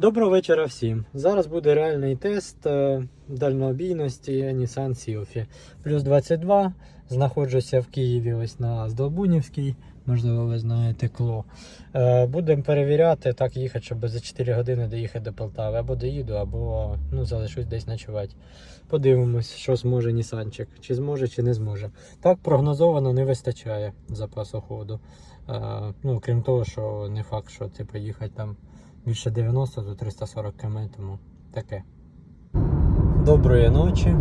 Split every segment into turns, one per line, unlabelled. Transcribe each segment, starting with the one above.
Доброго вечора всім. Зараз буде реальний тест е, дальнобійності Nissan Sylphy. Плюс 22. Знаходжуся в Києві ось на Здолбунівській. Можливо, ви знаєте кло. Е, Будемо перевіряти, так їхати, щоб за 4 години доїхати до Полтави. Або доїду, або ну, залишусь десь ночувати. Подивимось, що зможе Нісанчик. Чи зможе, чи не зможе. Так прогнозовано не вистачає запасу ходу. Е, Ну, крім того, що не факт, що типу, їхати там більше 90 до 340 км, тому таке. Доброї ночі.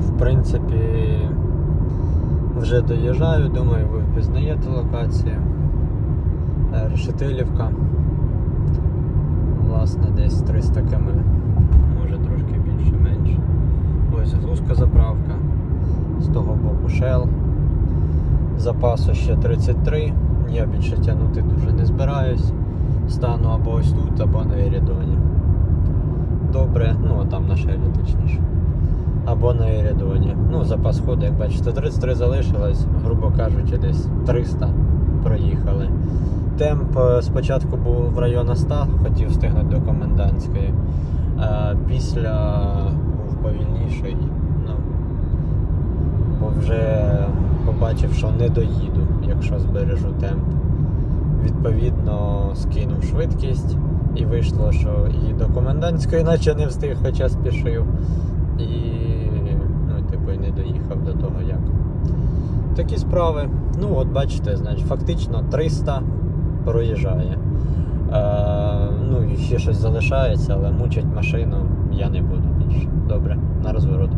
В принципі, вже доїжджаю, думаю, ви впізнаєте локацію. Е, Решетилівка. Власне, десь 300 км, може трошки більше менше. Ось глузка заправка. З того боку Shell. Запасу ще 33. Я більше тягнути дуже не збираюсь стану або ось тут, або на Ерідоні. Добре, ну там на шелі точніше. Або на Ерідоні. Ну, запас ходу, як бачите, 33 залишилось, грубо кажучи, десь 300 проїхали. Темп е, спочатку був в районі 100, хотів встигнути до комендантської. А після був повільніший. Ну, бо вже побачив, що не доїду, якщо збережу темп відповідно скинув швидкість і вийшло, що і до комендантської наче не встиг, хоча спішив. І ну, типу, не доїхав до того як. Такі справи. Ну, от бачите, значить, фактично 300 проїжджає. Е, ну ще щось залишається, але мучить машину я не буду більше. Добре, на розворот.